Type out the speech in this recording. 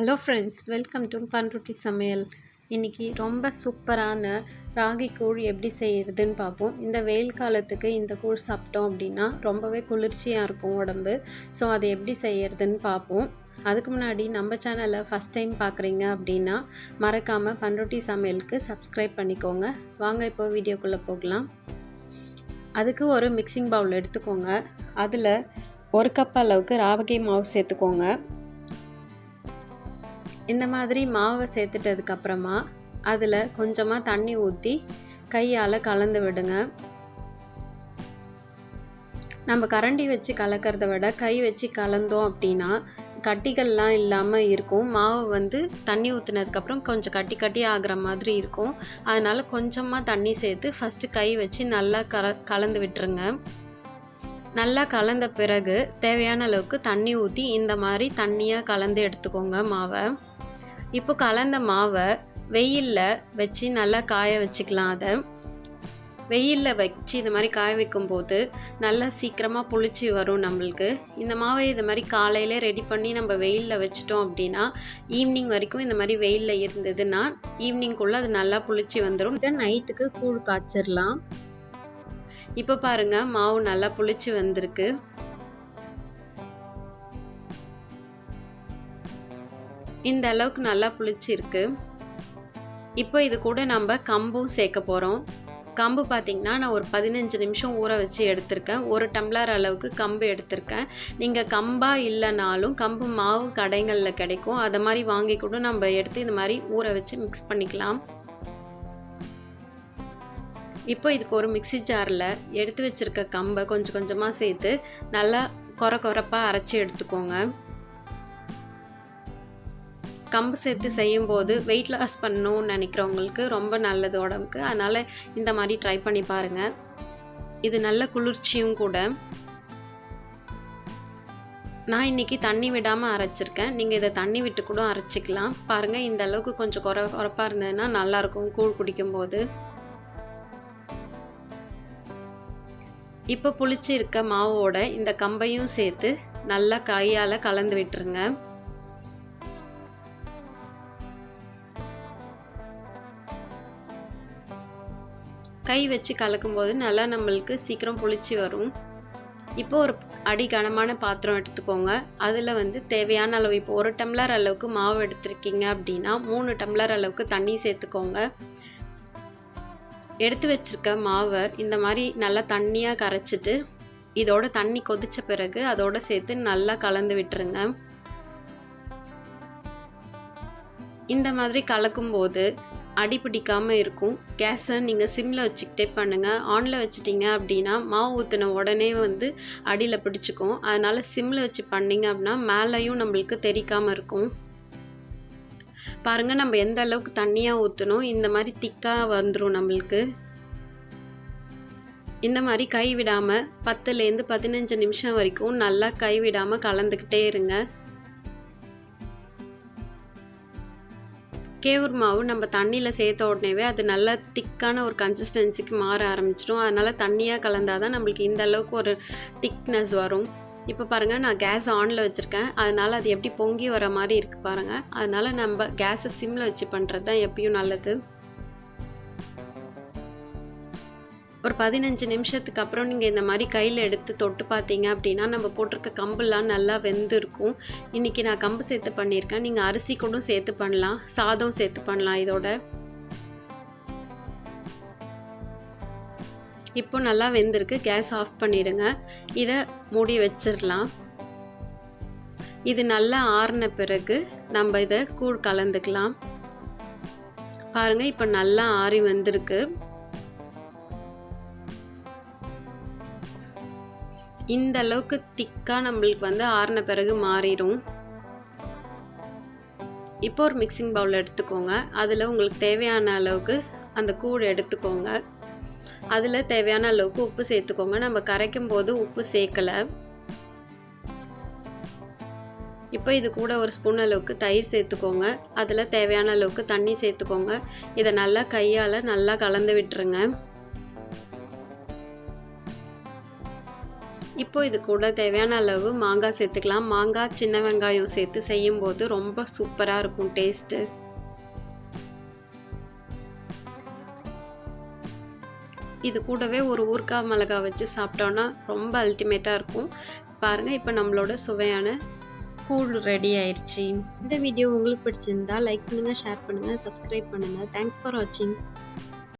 Hello friends welcome to Panruti சமையல் இன்றைக்கி ரொம்ப சூப்பரான ராகி கூழ் எப்படி செய்கிறதுன்னு பார்ப்போம். இந்த வெயில் காலத்துக்கு இந்த கூழ் சாப்பிட்டோம் அப்படின்னா ரொம்பவே குளிர்ச்சியாக இருக்கும் உடம்பு. ஸோ அதை எப்படி செய்கிறதுன்னு பார்ப்போம். அதுக்கு முன்னாடி நம்ம சேனலை ஃபஸ்ட் டைம் பார்க்குறீங்க அப்படின்னா மறக்காமல் பன்ருட்டி சமையலுக்கு சப்ஸ்கிரைப் பண்ணிக்கோங்க. வாங்க இப்போ வீடியோக்குள்ளே போகலாம். அதுக்கு ஒரு மிக்சிங் பவுல் எடுத்துக்கோங்க. அதில் ஒரு கப் அளவுக்கு ராகி மாவு சேர்த்துக்கோங்க. இந்த மாதிரி மாவை சேர்த்துட்டதுக்கப்புறமா அதில் கொஞ்சமாக தண்ணி ஊற்றி கையால் கலந்து விடுங்க. நம்ம கரண்டி வச்சு கலக்கிறத விட கை வச்சு கலந்தோம் அப்படின்னா கட்டிகள்லாம் இல்லாமல் இருக்கும். மாவு வந்து தண்ணி ஊற்றுனதுக்கப்புறம் கொஞ்சம் கட்டி கட்டி ஆகிற மாதிரி இருக்கும். அதனால் கொஞ்சமாக தண்ணி சேர்த்து ஃபஸ்ட்டு கை வச்சு நல்லா கல கலந்து விட்டுருங்க. நல்லா கலந்த பிறகு தேவையான அளவுக்கு தண்ணி ஊற்றி இந்த மாதிரி தண்ணியாக கலந்து எடுத்துக்கோங்க மாவை. இப்போ கலந்த மாவை வெயிலில் வச்சு நல்லா காய வச்சுக்கலாம் அதை. வெயிலில் வச்சு இது மாதிரி காய வைக்கும் போது நல்லா சீக்கிரமாக புளிச்சு வரும் நம்மளுக்கு. இந்த மாவை இது மாதிரி காலையிலே ரெடி பண்ணி நம்ம வெயிலில் வச்சிட்டோம் அப்படின்னா ஈவினிங் வரைக்கும் இந்த மாதிரி வெயிலில் இருந்ததுன்னா ஈவினிங்குள்ளே அது நல்லா புளிச்சு வந்துடும் இதை நைட்டுக்கு கூழ் காய்ச்சிடலாம் இப்போ பாருங்கள் மாவு நல்லா புளிச்சு வந்திருக்கு. இந்த அளவுக்கு நல்லா புளிச்சிருக்கு. இப்போ இது கூட நம்ம கம்பும் சேர்க்க போகிறோம் கம்பு பார்த்திங்கன்னா நான் ஒரு பதினஞ்சு நிமிஷம் ஊற வச்சு எடுத்திருக்கேன். ஒரு டம்ளர் அளவுக்கு கம்பு எடுத்திருக்கேன். நீங்கள் கம்பாக இல்லைனாலும் கம்பு மாவு கடைகளில் கிடைக்கும். அதை மாதிரி வாங்கி கூட நம்ம எடுத்து இந்த மாதிரி ஊற வச்சு மிக்ஸ் பண்ணிக்கலாம். இப்போ இதுக்கு ஒரு மிக்சி ஜாரில் எடுத்து வச்சுருக்க கம்பை கொஞ்சம் கொஞ்சமாக சேர்த்து நல்லா குறை குறைப்பாக அரைச்சி எடுத்துக்கோங்க. கம்பு சேர்த்து செய்யும்போது வெயிட் லாஸ் பண்ணணும்னு நினைக்கிறவங்களுக்கு ரொம்ப நல்லது உடம்புக்கு. அதனால் இந்த மாதிரி ட்ரை பண்ணி பாருங்கள் இது நல்ல குளிர்ச்சியும் கூட. நான் இன்றைக்கி தண்ணி விடாமல் அரைச்சிருக்கேன். நீங்கள் இதை தண்ணி விட்டு கூட அரைச்சிக்கலாம். பாருங்கள் இந்த அளவுக்கு கொஞ்சம் குறை குறைப்பாக இருந்ததுன்னா நல்லாயிருக்கும் கூழ் குடிக்கும்போது. இப்போ புளிச்சு இருக்க மாவோட இந்த கம்பையும் சேர்த்து நல்லா கையால் கலந்து விட்டுருங்க. கை வச்சு கலக்கும்போது நல்லா நம்மளுக்கு சீக்கிரம் புளிச்சு வரும். இப்போ ஒரு அடி கனமான பாத்திரம் எடுத்துக்கோங்க. அதில் வந்து தேவையான அளவு இப்போ ஒரு டம்ளர் அளவுக்கு மாவு எடுத்திருக்கீங்க அப்படின்னா மூணு டம்ளர் அளவுக்கு தண்ணி சேர்த்துக்கோங்க. எடுத்து வச்சுருக்க மாவை இந்த மாதிரி நல்லா தண்ணியாக கரைச்சிட்டு இதோட தண்ணி கொதித்த பிறகு அதோட சேர்த்து நல்லா கலந்து விட்டுருங்க. இந்த மாதிரி கலக்கும்போது அடி பிடிக்காமல் இருக்கும். கேஸை நீங்கள் சிம்மில் வச்சுக்கிட்டே பண்ணுங்கள் ஆனில் வச்சுட்டிங்க அப்படின்னா மாவு ஊற்றின உடனே வந்து அடியில் பிடிச்சிக்கும். அதனால் சிம்மில் வச்சு பண்ணிங்க அப்படின்னா மேலேயும் நம்மளுக்கு தெரிக்காமல் இருக்கும். பாருங்கள் நம்ம எந்த அளவுக்கு தண்ணியாக ஊற்றணும் இந்த மாதிரி திக்காக வந்துடும் நம்மளுக்கு. இந்த மாதிரி கை விடாமல் பத்துலேருந்து பதினஞ்சு நிமிஷம் வரைக்கும் நல்லா கைவிடாமல் கலந்துக்கிட்டே இருங்க. கேவுர் மாவு நம்ம தண்ணியில் சேர்த்த உடனேவே அது நல்லா திக்கான ஒரு கன்சிஸ்டன்சிக்கு மாற ஆரம்பிச்சிடும். அதனால் தண்ணியாக கலந்தால் தான் நம்மளுக்கு இந்த அளவுக்கு ஒரு திக்னஸ் வரும். இப்போ பாருங்கள் நான் கேஸ் ஆனில் வச்சுருக்கேன். அதனால் அது எப்படி பொங்கி வர மாதிரி இருக்குது பாருங்கள் அதனால் நம்ம கேஸை சிம்மில் வச்சு பண்ணுறது தான் எப்பயும் நல்லது. ஒரு பதினஞ்சு நிமிஷத்துக்கு அப்புறம் நீங்கள் இந்த மாதிரி கையில் எடுத்து தொட்டு பார்த்தீங்க அப்படின்னா நம்ம போட்டிருக்க கம்புலாம் நல்லா வெந்திருக்கும். இன்றைக்கி நான் கம்பு சேர்த்து பண்ணியிருக்கேன். நீங்கள் அரிசி கூட சேர்த்து பண்ணலாம். சாதம் சேர்த்து பண்ணலாம் இதோட. இப்போ நல்லா வெந்திருக்கு. கேஸ் ஆஃப் பண்ணிடுங்க. இதை மூடி வச்சிடலாம். இது நல்லா ஆறின பிறகு நம்ம இதை கூழ் கலந்துக்கலாம். பாருங்கள் இப்போ நல்லா ஆறி வந்திருக்கு. இந்த அளவுக்கு திக்காக நம்மளுக்கு வந்து ஆறின பிறகு மாறிடும் இப்போ ஒரு மிக்சிங் பவுல் எடுத்துக்கோங்க. அதில் உங்களுக்கு தேவையான அளவுக்கு அந்த கூழ் எடுத்துக்கோங்க. அதில் தேவையான அளவுக்கு உப்பு சேர்த்துக்கோங்க. நம்ம கரைக்கும் போது உப்பு சேர்க்கலை. இப்போ இது கூட ஒரு ஸ்பூன் அளவுக்கு தயிர் சேர்த்துக்கோங்க. அதில் தேவையான அளவுக்கு தண்ணி சேர்த்துக்கோங்க. இதை நல்லா கையால் நல்லா கலந்து விட்டுருங்க. இப்போ இது கூட தேவையான அளவு மாங்காய் சேர்த்துக்கலாம். மாங்காய் சின்ன வெங்காயம் சேர்த்து செய்யும்போது ரொம்ப சூப்பராக இருக்கும் டேஸ்ட்டு. இது கூடவே ஒரு ஊறுகாய் மிளகாய் வச்சு சாப்பிட்டோன்னா ரொம்ப அல்டிமேட்டாக இருக்கும். பாருங்கள் இப்போ நம்மளோட சுவையான கூழ் ரெடி ஆயிடுச்சு இந்த வீடியோ உங்களுக்கு பிடிச்சிருந்தா லைக் பண்ணுங்கள் ஷேர் பண்ணுங்கள் சப்ஸ்கிரைப் பண்ணுங்கள் தேங்க்ஸ் ஃபார் வாட்சிங்